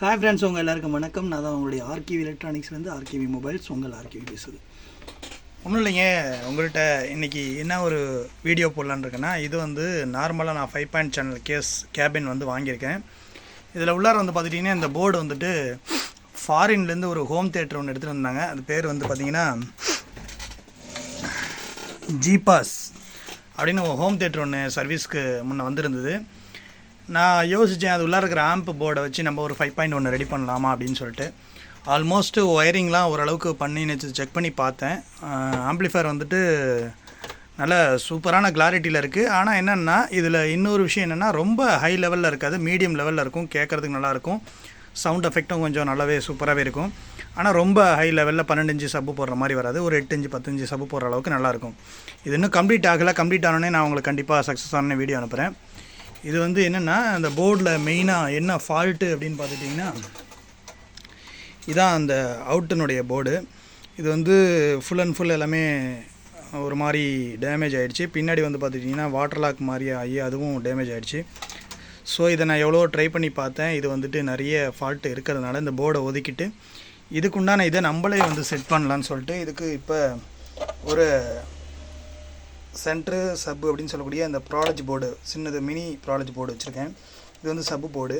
Hi friends உங்கள் எல்லாருக்கும் வணக்கம். நான் தான் உங்களுடைய ஆர்கிவி எலக்ட்ரானிக்ஸ்லேருந்து ஆர்கிவி மொபைல்ஸ் உங்கள் ஆர்கிவி பேசுது. ஒன்றும் இல்லைங்க உங்கள்கிட்ட இன்றைக்கி என்ன ஒரு வீடியோ போடலான்னு இருக்கேன்னா இது வந்து நார்மலாக நான் five point channel case cabin வந்து வாங்கியிருக்கேன். இதில் உள்ளார வந்து பார்த்துட்டிங்கன்னா இந்த போர்டு வந்துட்டு ஃபாரின்லேருந்து ஒரு ஹோம் தேட்டர் ஒன்று எடுத்துகிட்டு வந்தாங்க. அது பேர் வந்து பார்த்திங்கன்னா ஜிபாஸ் அப்படின்னு ஹோம் தேட்டர் ஒன்று சர்வீஸ்க்கு முன்னே வந்திருந்தது. நான் யோசித்தேன் அது உள்ளே இருக்கிற ஆம்ப் போர்டை வச்சு நம்ம ஒரு ஃபைவ் பாயிண்ட் ஒன்று ரெடி பண்ணலாமா அப்படின்னு சொல்லிட்டு. ஆல்மோஸ்ட்டு ஒயரிங்லாம் ஓரளவுக்கு பண்ணி நேற்று செக் பண்ணி பார்த்தேன். ஆம்ப்ளிஃபயர் வந்துட்டு நல்ல சூப்பரான கிளாரிட்டியில் இருக்குது ஆனால் என்னென்னா இதில் இன்னொரு விஷயம் என்னென்னா ரொம்ப ஹை லெவலில் இருக்காது மீடியம் லெவலில் இருக்கும் கேட்குறதுக்கு நல்லாயிருக்கும் சவுண்ட் எஃபெக்ட்டும் கொஞ்சம் நல்லாவே சூப்பராகவே இருக்கும். ஆனால் ரொம்ப ஹை லெவலில் பன்னெண்டு இன்ச்சு சப்பு போடுற மாதிரி வராது. ஒரு எட்டு இன்ச்சு பத்து இன்ச்சு சப்பு போடுற அளவுக்கு நல்லாயிருக்கும் இது இன்னும் கம்ப்ளீட் ஆகலை. கம்ப்ளீட் ஆனோடனே நான் உங்களுக்கு கண்டிப்பாக சக்ஸஸ் ஆன வீடியோ அனுப்புகிறேன் இது வந்து என்னென்னா அந்த போர்டில் மெயினாக என்ன ஃபால்ட்டு அப்படின்னு பார்த்துட்டிங்கன்னா இதான் அந்த அவுட்டனுடைய போர்டு இது வந்து ஃபுல் அண்ட் ஃபுல் எல்லாமே ஒரு மாதிரி டேமேஜ் ஆகிடுச்சு பின்னாடி வந்து பார்த்துட்டிங்கன்னா வாட்டர் லாக் மாதிரி ஆகி அதுவும் டேமேஜ் ஆகிடுச்சு ஸோ இதை நான் எவ்வளோ ட்ரை பண்ணி பார்த்தேன். இது வந்துட்டு நிறைய ஃபால்ட்டு இருக்கிறதுனால இந்த போர்டை ஒதுக்கிட்டு இதுக்குண்டான இதை நம்மளே வந்து செட் பண்ணலான்னு சொல்லிட்டு இதுக்கு இப்போ ஒரு சென்ட்ரு சப்பு அப்படின்னு சொல்லக்கூடிய அந்த ப்ராடக்ட் போர்டு சின்னது மினி ப்ராடக்ட் போர்டு வச்சுருக்கேன். இது வந்து சப்பு போர்டு.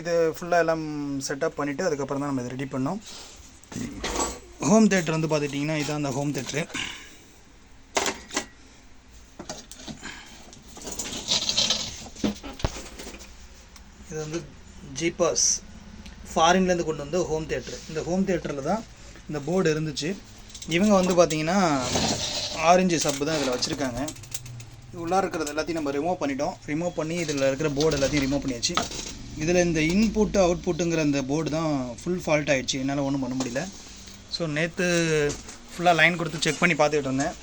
இது ஃபுல்லாக எல்லாம் செட்டப் பண்ணிவிட்டு அதுக்கப்புறம் தான் நம்ம இதை ரெடி பண்ணோம். ஹோம் தேட்டர் வந்து பார்த்துட்டிங்கன்னா இதான் அந்த ஹோம் தேட்ரு இது வந்து ஜிபாஸ் ஃபாரின்லேருந்து கொண்டு வந்த ஹோம் தேட்ரு இந்த ஹோம் தேட்டரில் தான் இந்த போர்டு இருந்துச்சு. இவங்க வந்து பார்த்திங்கன்னா ஆரஞ்சு சப்பு தான் இதில் வச்சுருக்காங்க. உள்ளார இருக்கிறது எல்லாத்தையும் நம்ம ரிமூவ் பண்ணிட்டோம். ரிமூவ் பண்ணி இதில் இருக்கிற போர்டு எல்லாத்தையும் ரிமூவ் பண்ணியாச்சு. இதில் இந்த இன்புட்டு அவுட்புட்டுங்கிற அந்த போர்டு தான் ஃபுல் ஃபால்ட் ஆகிடுச்சு என்னால் ஒன்றும் பண்ண முடியல. ஸோ நேற்று ஃபுல்லாக லைன் கொடுத்து செக் பண்ணி பார்த்துக்கிட்டு இருந்தேன்.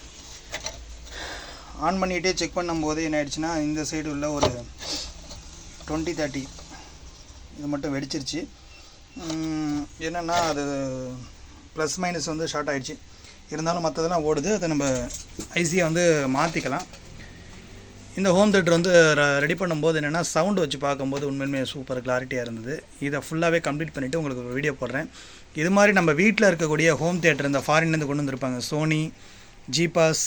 ஆன் பண்ணிகிட்டே செக் பண்ணும்போது என்ன ஆயிடுச்சுன்னா இந்த சைடு உள்ள ஒரு டுவெண்ட்டி தேர்ட்டி இது மட்டும் வெடிச்சிருச்சு. என்னென்னா அது ப்ளஸ் மைனஸ் வந்து ஷார்ட் ஆகிடுச்சு இருந்தாலும் மற்றதெல்லாம் ஓடுது அதை நம்ம ஐசியை வந்து மாற்றிக்கலாம் இந்த ஹோம் தேட்டர் வந்து ரெடி பண்ணும்போது என்னென்னா சவுண்டு வச்சு பார்க்கும்போது உண்மையுமே சூப்பர் கிளாரிட்டியாக இருந்தது. இதை ஃபுல்லாகவே கம்ப்ளீட் பண்ணிவிட்டு உங்களுக்கு ஒரு வீடியோ போடுறேன். இது மாதிரி நம்ம வீட்டில் இருக்கக்கூடிய ஹோம் தேட்டர் இந்த ஃபாரின்லேருந்து கொண்டு வந்திருப்பாங்க. சோனி ஜிபாஸ்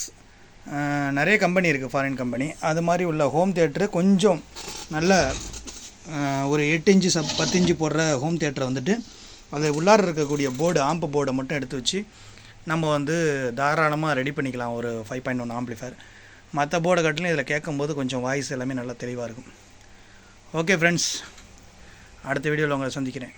நிறைய கம்பெனி இருக்குது ஃபாரின் கம்பெனி அது மாதிரி உள்ள ஹோம் தேட்ரு கொஞ்சம் நல்ல ஒரு எட்டு இன்ச்சு சப் பத்து இன்ச்சு போடுற ஹோம் தேட்டரை வந்துட்டு அது உள்ளார இருக்கக்கூடிய போர்டு ஆம்பு போர்டை மட்டும் எடுத்து வச்சு நம்ம வந்து தாராளமாக ரெடி பண்ணிக்கலாம் ஒரு ஃபைவ் பாயிண்ட் ஒன் ஆம்பிளிஃபயர் மற்ற போர்டை கட்டிலும் இதில் கேட்கும்போது கொஞ்சம் வாய்ஸ் எல்லாமே நல்லா தெளிவாக இருக்கும். ஓகே ஃப்ரெண்ட்ஸ் அடுத்த வீடியோவில் உங்களை சந்திக்கிறேன்.